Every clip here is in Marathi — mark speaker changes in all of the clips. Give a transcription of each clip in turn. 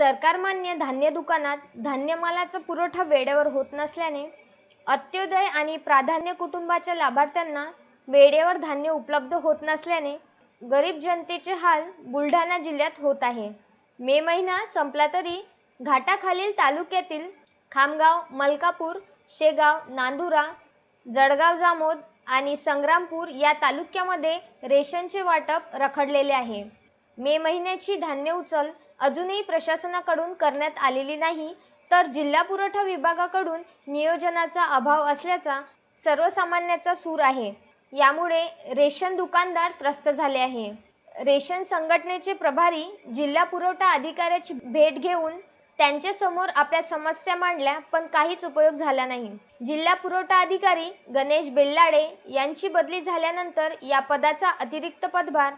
Speaker 1: सरकारमान्य धान्य दुकानात धान्यमालाचा पुरवठा वेळेवर होत नसल्याने अंत्योदय आणि प्राधान्य कुटुंबाच्या लाभार्थ्यांना वेळेवर धान्य उपलब्ध होत नसल्याने गरीब जनतेचे हाल बुलढाणा जिल्ह्यात होत आहे. मे महिना संपला तरी घाटाखालील तालुक्यातील खामगाव मलकापूर शेगाव नांदुरा जळगाव जामोद आणि संग्रामपूर या तालुक्यामध्ये रेशनचे वाटप रखडलेले आहे. मे महिन्याची धान्य उचल अजूनही प्रशासनाकडून करण्यात आलेली नाही तर जिल्हा पुरवठा विभागाकडून नियोजनाचा अभाव असल्याचा सर्वसामान्याचा सूर आहे. यामुळे रेशन दुकानदार त्रस्त झाले आहे. रेशन संघटनेचे प्रभारी जिल्हा पुरवठा अधिकाऱ्याची भेट घेऊन त्यांच्यासमोर आपल्या समस्या मांडल्या पण काहीच उपयोग झाला नाही. जिल्हा पुरवठा अधिकारी गणेश बेल्लाडे यांची बदली झाल्यानंतर या पदाचा अतिरिक्त पदभार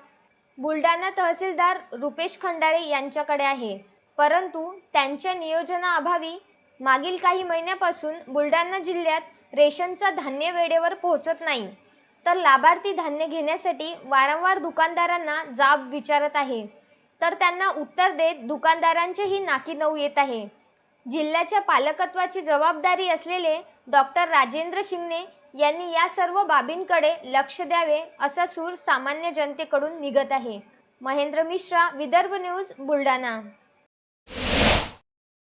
Speaker 1: बुलढाणा तहसीलदार रुपेश खंडारे यांच्याकडे आहे. परंतु त्यांच्या नियोजनाअभावी मागील काही महिन्यापासून बुलढाणा जिल्ह्यात रेशनचा धान्य वेळेवर पोहोचत नाही. तर लाभार्थी धान्य घेण्यासाठी वारंवार दुकानदारांना जाब विचारत आहे. तर त्यांना उत्तर देत दुकानदारांचेही नाकी नऊ येत आहे. जिल्ह्याच्या पालकत्वाची जबाबदारी असलेले डॉक्टर राजेंद्र शिंगणे यांनी या सर्व बाबींकडे लक्ष द्यावे असा सूर सामान्य जनतेकडून निघत आहे. महेंद्र मिश्रा विदर्भ न्यूज बुलढाणा.